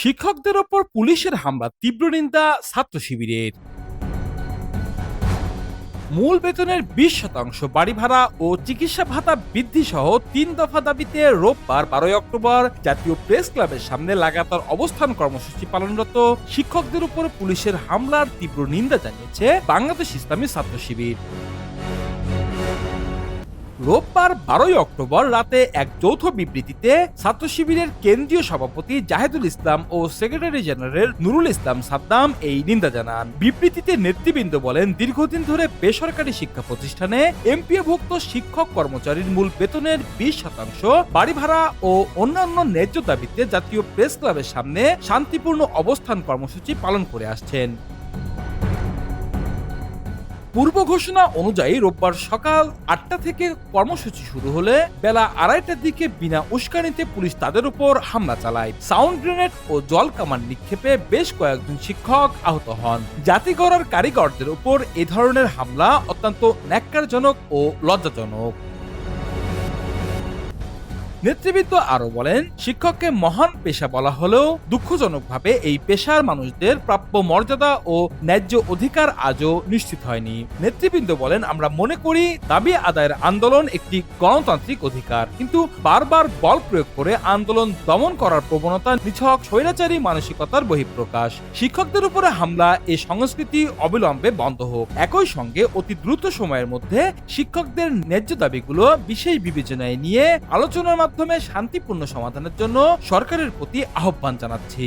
শিক্ষকদের ওপর পুলিশের হামলা, তীব্র নিন্দা ছাত্র শিবিরের। মূল বেতনের বিশ শতাংশ বাড়ি ভাড়া ও চিকিৎসা ভাতা বৃদ্ধি সহ তিন দফা দাবিতে রোববার বারোই অক্টোবর জাতীয় প্রেস ক্লাবের সামনে লাগাতার অবস্থান কর্মসূচি পালনরত শিক্ষকদের উপর পুলিশের হামলার তীব্র নিন্দা জানিয়েছে বাংলাদেশ ইসলামী ছাত্র শিবির। রোববার বারোই অক্টোবর রাতে এক যৌথ বিবৃতিতে ছাত্র শিবিরের কেন্দ্রীয় সভাপতি জাহেদুল ইসলাম ও সেক্রেটারি জেনারেল নুরুল ইসলাম সাদ্দাম এই নিন্দা জানান। বিবৃতিতে নেতৃবৃন্দ বলেন, দীর্ঘদিন ধরে বেসরকারি শিক্ষা প্রতিষ্ঠানে এমপিওভুক্ত শিক্ষক কর্মচারীর মূল বেতনের বিশ শতাংশ, বাড়ি ভাড়া ও অন্যান্য ন্যায্য দাবিতে জাতীয় প্রেস ক্লাবের সামনে শান্তিপূর্ণ অবস্থান কর্মসূচি পালন করে আসছেন। পূর্ব ঘোষণা অনুযায়ী রোববার সকাল আটটা থেকে কর্মসূচি শুরু হলে বেলা আড়াইটার দিকে বিনা উস্কানিতে পুলিশ তাদের উপর হামলা চালায়। সাউন্ড গ্রেনেড ও জল কামান নিক্ষেপে বেশ কয়েকজন শিক্ষক আহত হন। জাতি গড়ার কারিগরদের উপর এ ধরনের হামলা অত্যন্ত ন্যাক্কারজনক ও লজ্জাজনক। নেতৃবৃন্দ আরও বলেন, শিক্ষককে মহান পেশা বলা হলেও দুঃখজনকভাবে এই পেশার মানুষদের প্রাপ্য মর্যাদা ও ন্যায্য অধিকার আজও নিশ্চিত হয়নি। নেতৃবৃন্দ বলেন, আমরা মনে করি দাবি আদায়ের আন্দোলন একটি গণতান্ত্রিক অধিকার। কিন্তু বারবার বল প্রয়োগ করে আন্দোলন দমন করার প্রবণতা নিছক স্বৈরাচারী মানসিকতার বহিঃপ্রকাশ। শিক্ষকদের উপরে হামলা এ সংস্কৃতি অবিলম্বে বন্ধ হোক। একই সঙ্গে অতি দ্রুত সময়ের মধ্যে শিক্ষকদের ন্যায্য দাবিগুলো বিশেষ বিবেচনায় নিয়ে আলোচনার মাধ্যমে শান্তিপূর্ণ সমাধানের জন্য সরকারের প্রতি আহ্বান জানাচ্ছি।